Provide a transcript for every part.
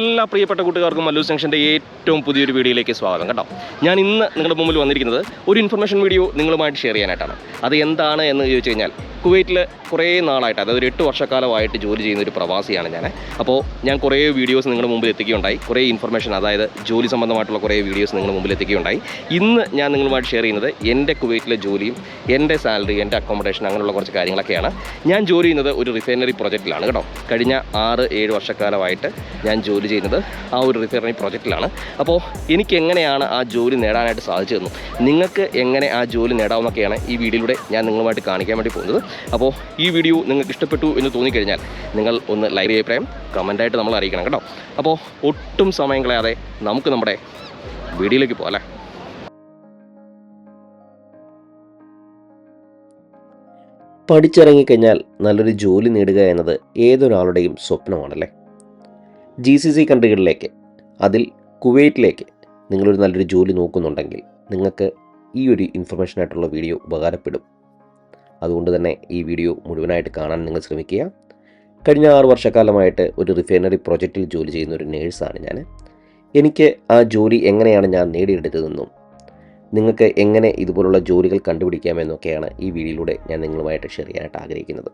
എല്ലാ പ്രിയപ്പെട്ട കൂട്ടുകാർക്കും മല്ലു ജംഗ്ഷന്റെ ഏറ്റവും പുതിയൊരു വീഡിയോയിലേക്ക് സ്വാഗതം കേട്ടോ. ഞാൻ ഇന്ന് നിങ്ങളുടെ മുമ്പിൽ വന്നിരിക്കുന്നത് ഒരു ഇൻഫർമേഷൻ വീഡിയോ നിങ്ങളുമായിട്ട് ഷെയർ ചെയ്യാനായിട്ടാണ്. അത് എന്താണ് എന്ന് ചോദിച്ചു കഴിഞ്ഞാൽ കുവൈറ്റിൽ കുറേ നാളായിട്ട് അതായത് ഒരു എട്ട് വർഷക്കാലമായിട്ട് ജോലി ചെയ്യുന്ന ഒരു പ്രവാസിയാണ് ഞാൻ. അപ്പോൾ ഞാൻ കുറേ വീഡിയോസ് നിങ്ങളുടെ മുമ്പിൽ എത്തിക്കുകയുണ്ടായി. കുറേ ഇൻഫർമേഷൻ അതായത് ജോലി സംബന്ധമായിട്ടുള്ള കുറേ വീഡിയോസ് നിങ്ങളുടെ മുമ്പിൽ എത്തിക്കുകയുണ്ടായി. ഇന്ന് ഞാൻ നിങ്ങളുമായിട്ട് ഷെയർ ചെയ്യുന്നത് എന്റെ കുവൈറ്റിലെ ജോലിയും എന്റെ സാലറി എന്റെ അക്കോമഡേഷൻ അങ്ങനെയുള്ള കുറച്ച് കാര്യങ്ങളൊക്കെയാണ്. ഞാൻ ജോലി ചെയ്യുന്നത് ഒരു റിഫൈനറി പ്രൊജക്റ്റിലാണ് കേട്ടോ. കഴിഞ്ഞ ആറ് ഏഴ് വർഷക്കാലമായിട്ട് ഞാൻ ജോലി ചെയ്യുന്നത് ആ ഒരു റിഫൈനറി പ്രൊജക്റ്റിലാണ് അപ്പോൾ എനിക്ക് എങ്ങനെയാണ് ആ ജോലി നേടാനായിട്ട് സാധിച്ചതെന്നും നിങ്ങൾക്ക് എങ്ങനെ ആ ജോലി നേടാമെന്നൊക്കെയാണ് ഈ വീഡിയോയിലൂടെ ഞാൻ നിങ്ങളുമായിട്ട് കാണിക്കാൻ വേണ്ടി പോകുന്നത്. അപ്പോൾ ഈ വീഡിയോ നിങ്ങൾക്ക് ഇഷ്ടപ്പെട്ടു എന്ന് തോന്നിക്കഴിഞ്ഞാൽ നിങ്ങൾ ഒന്ന് ലൈവ് അഭിപ്രായം കമന്റായിട്ട് നമ്മൾ അറിയിക്കണം കേട്ടോ. അപ്പോൾ ഒട്ടും സമയം കളയാതെ നമുക്ക് നമ്മുടെ വീഡിയോയിലേക്ക് പോകാം അല്ലേ? പഠിച്ചിറങ്ങിക്കഴിഞ്ഞാൽ നല്ലൊരു ജോലി നേടുക എന്നത് ഏതൊരാളുടെയും സ്വപ്നമാണല്ലേ? ജി സി സി കൺട്രികളിലേക്ക് അതിൽ കുവൈറ്റിലേക്ക് നിങ്ങളൊരു നല്ലൊരു ജോലി നോക്കുന്നുണ്ടെങ്കിൽ നിങ്ങൾക്ക് ഈ ഒരു ഇൻഫർമേഷനായിട്ടുള്ള വീഡിയോ ഉപകാരപ്പെടും. അതുകൊണ്ട് തന്നെ ഈ വീഡിയോ മുഴുവനായിട്ട് കാണാൻ നിങ്ങൾ ശ്രമിക്കുക. കഴിഞ്ഞ ആറ് വർഷക്കാലമായിട്ട് ഒരു റിഫൈനറി പ്രൊജക്റ്റിൽ ജോലി ചെയ്യുന്ന ഒരു നേഴ്സാണ് ഞാൻ. എനിക്ക് ആ ജോലി എങ്ങനെയാണ് ഞാൻ നേടിയെടുത്തതെന്നും നിങ്ങൾക്ക് എങ്ങനെ ഇതുപോലുള്ള ജോലികൾ കണ്ടുപിടിക്കാമെന്നൊക്കെയാണ് ഈ വീഡിയോയിലൂടെ ഞാൻ നിങ്ങളുമായിട്ട് ഷെയർ ചെയ്യാനായിട്ട് ആഗ്രഹിക്കുന്നത്.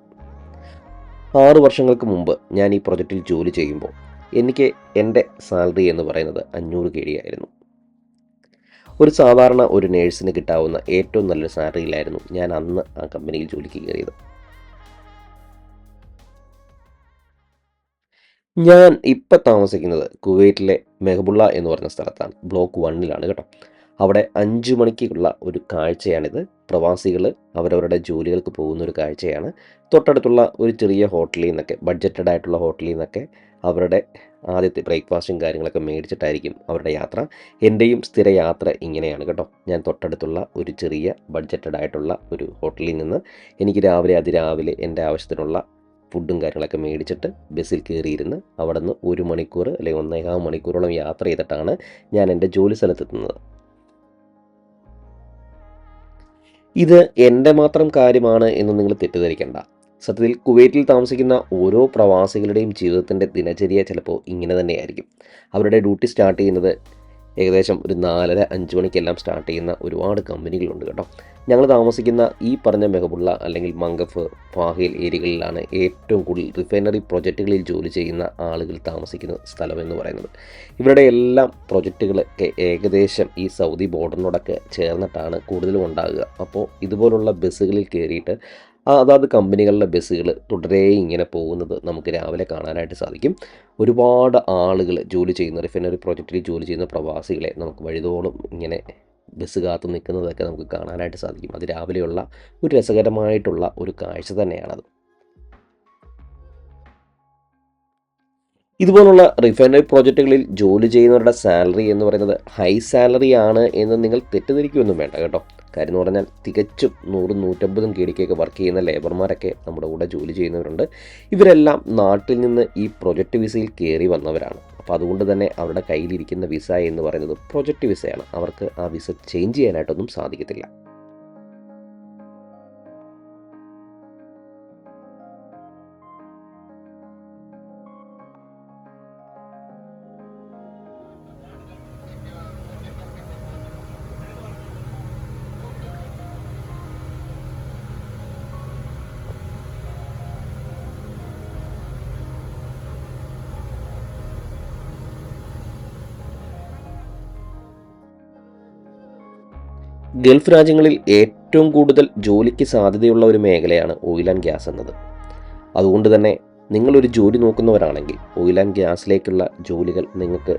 ആറ് വർഷങ്ങൾക്ക് മുമ്പ് ഞാൻ ഈ പ്രൊജക്റ്റിൽ ജോലി ചെയ്യുമ്പോൾ എനിക്ക് എന്റെ സാലറി എന്ന് പറയുന്നത് അഞ്ഞൂറ് കെ ഡി ആയിരുന്നു. ഒരു സാധാരണ ഒരു നേഴ്സിന് കിട്ടാവുന്ന ഏറ്റവും നല്ലൊരു സാലറിയിലായിരുന്നു ഞാൻ അന്ന് ആ കമ്പനിയിൽ ജോലിക്ക് കയറിയത്. ഞാൻ ഇപ്പം താമസിക്കുന്നത് കുവൈറ്റിലെ മെഹബുള്ള എന്ന് പറഞ്ഞ സ്ഥലത്താണ്. ബ്ലോക്ക് വണ്ണിലാണ് കേട്ടോ. അവിടെ അഞ്ചു മണിക്കുള്ള ഒരു കാഴ്ചയാണിത്. പ്രവാസികൾ അവരവരുടെ ജോലികൾക്ക് പോകുന്ന ഒരു കാഴ്ചയാണ്. തൊട്ടടുത്തുള്ള ഒരു ചെറിയ ഹോട്ടലിൽ നിന്നൊക്കെ ബഡ്ജറ്റഡ് ആയിട്ടുള്ള ഹോട്ടലിൽ നിന്നൊക്കെ അവരുടെ ആദ്യത്തെ ബ്രേക്ക്ഫാസ്റ്റും കാര്യങ്ങളൊക്കെ മേടിച്ചിട്ടായിരിക്കും അവരുടെ യാത്ര. എന്റെയും സ്ഥിര യാത്ര ഇങ്ങനെയാണ് കേട്ടോ. ഞാൻ തൊട്ടടുത്തുള്ള ഒരു ചെറിയ ബഡ്ജറ്റഡ് ആയിട്ടുള്ള ഒരു ഹോട്ടലിൽ നിന്ന് എനിക്ക് രാവിലെ അതിരാവിലെ എന്റെ ആവശ്യത്തിനുള്ള ഫുഡും കാര്യങ്ങളൊക്കെ മേടിച്ചിട്ട് ബസ്സിൽ കയറിയിരുന്ന് അവിടെ നിന്ന് ഒരു മണിക്കൂർ അല്ലെങ്കിൽ ഒന്നേകാൽ മണിക്കൂറോളം യാത്ര ചെയ്തിട്ടാണ് ഞാൻ എന്റെ ജോലി സ്ഥലത്തെത്തുന്നത്. ഇത് എന്റെ മാത്രം കാര്യമാണ് എന്ന് നിങ്ങൾ തെറ്റിദ്ധരിക്കേണ്ട. സത്യത്തിൽ കുവൈറ്റിൽ താമസിക്കുന്ന ഓരോ പ്രവാസികളുടെയും ജീവിതത്തിന്റെ ദിനചര്യ ചിലപ്പോൾ ഇങ്ങനെ തന്നെയായിരിക്കും. അവരുടെ ഡ്യൂട്ടി സ്റ്റാർട്ട് ചെയ്യുന്നത് ഏകദേശം ഒരു നാലര അഞ്ച് മണിക്കെല്ലാം സ്റ്റാർട്ട് ചെയ്യുന്ന ഒരുപാട് കമ്പനികളുണ്ട് കേട്ടോ. ഞങ്ങൾ താമസിക്കുന്ന ഈ പറഞ്ഞ മെഹബുള്ള അല്ലെങ്കിൽ മങ്കഫ് ഫാഹിൽ ഏരിയകളിലാണ് ഏറ്റവും കൂടുതൽ റിഫൈനറി പ്രൊജക്റ്റുകളിൽ ജോലി ചെയ്യുന്ന ആളുകൾ താമസിക്കുന്ന സ്ഥലം എന്ന് പറയുന്നത്. ഇവരുടെ എല്ലാം പ്രൊജക്റ്റുകളൊക്കെ ഏകദേശം ഈ സൗദി ബോർഡറിനോടൊക്കെ ചേർന്നിട്ടാണ് കൂടുതലും ഉണ്ടാകുക. അപ്പോൾ ഇതുപോലുള്ള ബസ്സുകളിൽ കയറിയിട്ട് അതാത് കമ്പനികളിലെ ബസ്സുകൾ തുടരെ ഇങ്ങനെ പോകുന്നത് നമുക്ക് രാവിലെ കാണാനായിട്ട് സാധിക്കും. ഒരുപാട് ആളുകൾ ജോലി ചെയ്യുന്ന റിഫൈനറി പ്രോജക്റ്റിൽ ജോലി ചെയ്യുന്ന പ്രവാസികളെ നമുക്ക് വഴുതോളം ഇങ്ങനെ ബസ് കാത്തു നിൽക്കുന്നതൊക്കെ നമുക്ക് കാണാനായിട്ട് സാധിക്കും. അത് രാവിലെയുള്ള ഒരു രസകരമായിട്ടുള്ള ഒരു കാഴ്ച തന്നെയാണത്. ഇതുപോലുള്ള റിഫൈനറി പ്രോജക്റ്റുകളിൽ ജോലി ചെയ്യുന്നവരുടെ സാലറി എന്ന് പറയുന്നത് ഹൈ സാലറി ആണ് എന്ന് നിങ്ങൾ തെറ്റിദ്ധരിക്കുകയൊന്നും വേണ്ട കേട്ടോ. കാര്യം എന്ന് പറഞ്ഞാൽ തികച്ചും നൂറും നൂറ്റമ്പതും കീടിക്കൊക്കെ വർക്ക് ചെയ്യുന്ന ലേബർമാരൊക്കെ നമ്മുടെ കൂടെ ജോലി ചെയ്യുന്നവരുണ്ട്. ഇവരെല്ലാം നാട്ടിൽ നിന്ന് ഈ പ്രൊജക്റ്റ് വിസയിൽ കയറി വന്നവരാണ്. അപ്പോൾ അതുകൊണ്ട് തന്നെ അവരുടെ കയ്യിലിരിക്കുന്ന വിസ എന്ന് പറയുന്നത് പ്രൊജക്റ്റ് വിസയാണ് അവർക്ക് ആ വിസ ചേഞ്ച് ചെയ്യാനായിട്ടൊന്നും സാധിക്കത്തില്ല. ഗൾഫ് രാജ്യങ്ങളിൽ ഏറ്റവും കൂടുതൽ ജോലിക്ക് സാധ്യതയുള്ള ഒരു മേഖലയാണ് ഓയിൽ ആൻഡ് ഗ്യാസ് എന്നത്. അതുകൊണ്ട് തന്നെ നിങ്ങളൊരു ജോലി നോക്കുന്നവരാണെങ്കിൽ ഓയിൽ ആൻഡ് ഗ്യാസിലേക്കുള്ള ജോലികൾ നിങ്ങൾക്ക്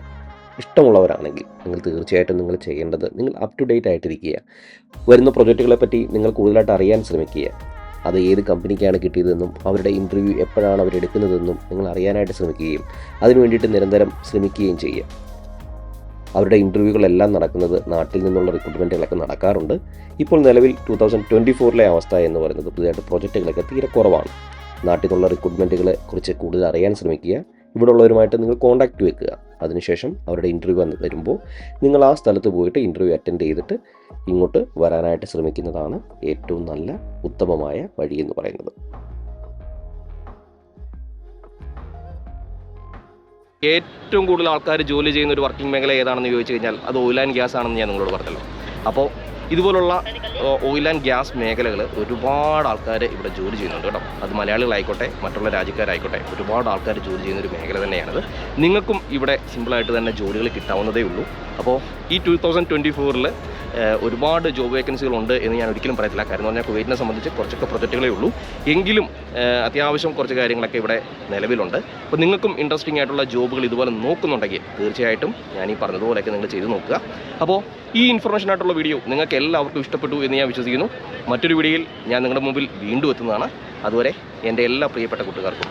ഇഷ്ടമുള്ളവരാണെങ്കിൽ നിങ്ങൾ തീർച്ചയായിട്ടും നിങ്ങൾ ചെയ്യേണ്ടത് നിങ്ങൾ അപ് ടു ഡേറ്റ് ആയിട്ടിരിക്കുക. വരുന്ന പ്രൊജക്റ്റുകളെ പറ്റി നിങ്ങൾ കൂടുതലായിട്ട് അറിയാൻ ശ്രമിക്കുക. അത് ഏത് കമ്പനിക്കാണ് കിട്ടിയതെന്നും അവരുടെ ഇന്റർവ്യൂ എപ്പോഴാണ് അവരെടുക്കുന്നതെന്നും നിങ്ങൾ അറിയാനായിട്ട് ശ്രമിക്കുകയും അതിനു വേണ്ടിയിട്ട് നിരന്തരം ശ്രമിക്കുകയും ചെയ്യുക. അവരുടെ ഇന്റർവ്യൂകളെല്ലാം നടക്കുന്നത് നാട്ടിൽ നിന്നുള്ള റിക്രൂട്ട്മെന്റുകളൊക്കെ നടക്കാറുണ്ട്. ഇപ്പോൾ നിലവിൽ ടു തൗസൻഡ് ട്വന്റി ഫോറിലെ അവസ്ഥ എന്ന് പറയുന്നത് പുതിയതായിട്ട് പ്രോജക്റ്റുകളൊക്കെ തീരെ കുറവാണ്. നാട്ടിൽ നിന്നുള്ള റിക്രൂട്ട്മെന്റുകളെ കുറിച്ച് കൂടുതൽ അറിയാൻ ശ്രമിക്കുക. ഇവിടെ ഉള്ളവരുമായിട്ട് നിങ്ങൾ കോൺടാക്റ്റ് വെക്കുക. അതിനുശേഷം അവരുടെ ഇന്റർവ്യൂ വന്ന് വരുമ്പോൾ നിങ്ങൾ ആ സ്ഥലത്ത് പോയിട്ട് ഇന്റർവ്യൂ അറ്റൻഡ് ചെയ്തിട്ട് ഇങ്ങോട്ട് വരാനായിട്ട് ശ്രമിക്കുന്നതാണ് ഏറ്റവും നല്ല ഉത്തമമായ വഴി എന്ന് പറയുന്നത്. ഏറ്റവും കൂടുതൽ ആൾക്കാർ ജോലി ചെയ്യുന്ന ഒരു വർക്കിംഗ് മേഖല ഏതാണെന്ന് ചോദിച്ചു കഴിഞ്ഞാൽ അത് ഓയിൽ ആൻഡ് ഗ്യാസ് ആണെന്ന് ഞാൻ നിങ്ങളോട് പറഞ്ഞല്ലോ. അപ്പോൾ ഇതുപോലുള്ള ഓയിൽ ആൻഡ് ഗ്യാസ് മേഖലകൾ ഒരുപാട് ആൾക്കാർ ഇവിടെ ജോലി ചെയ്യുന്നുണ്ട് കേട്ടോ. അത് മലയാളികളായിക്കോട്ടെ മറ്റുള്ള രാജ്യക്കാരായിക്കോട്ടെ ഒരുപാട് ആൾക്കാർ ജോലി ചെയ്യുന്ന ഒരു മേഖല തന്നെയാണിത്. നിങ്ങൾക്കും ഇവിടെ സിമ്പിളായിട്ട് തന്നെ ജോലികൾ കിട്ടാവുന്നതേ ഉള്ളൂ. അപ്പോൾ ഈ ടു തൗസൻഡ് ട്വന്റി ഫോറിൽ ഒരുപാട് ജോബ് വേക്കൻസികളുണ്ട് എന്ന് ഞാൻ ഒരിക്കലും പറയത്തില്ല. കാരണം പറഞ്ഞാൽ കുവൈറ്റിനെ സംബന്ധിച്ച് കുറച്ചൊക്കെ പ്രൊജക്റ്റുകളേ ഉള്ളൂ. എങ്കിലും അത്യാവശ്യം കുറച്ച് കാര്യങ്ങളൊക്കെ ഇവിടെ നിലവിലുണ്ട്. അപ്പോൾ നിങ്ങൾക്കും ഇൻട്രസ്റ്റിംഗ് ആയിട്ടുള്ള ജോബുകൾ ഇതുപോലെ നോക്കുന്നുണ്ടെങ്കിൽ തീർച്ചയായിട്ടും ഞാൻ ഈ പറഞ്ഞതുപോലെയൊക്കെ നിങ്ങൾ ചെയ്ത് നോക്കുക. അപ്പോൾ ഈ ഇൻഫർമേഷൻ ആയിട്ടുള്ള വീഡിയോ എല്ലാവർക്കും ഇഷ്ടപ്പെട്ടു എന്ന് ഞാൻ വിശ്വസിക്കുന്നു. മറ്റൊരു വീഡിയോയിൽ ഞാൻ നിങ്ങളുടെ മുമ്പിൽ വീണ്ടും എത്തുന്നതാണ്. അതുവരെ എന്റെ എല്ലാ പ്രിയപ്പെട്ട കൂട്ടുകാർക്കും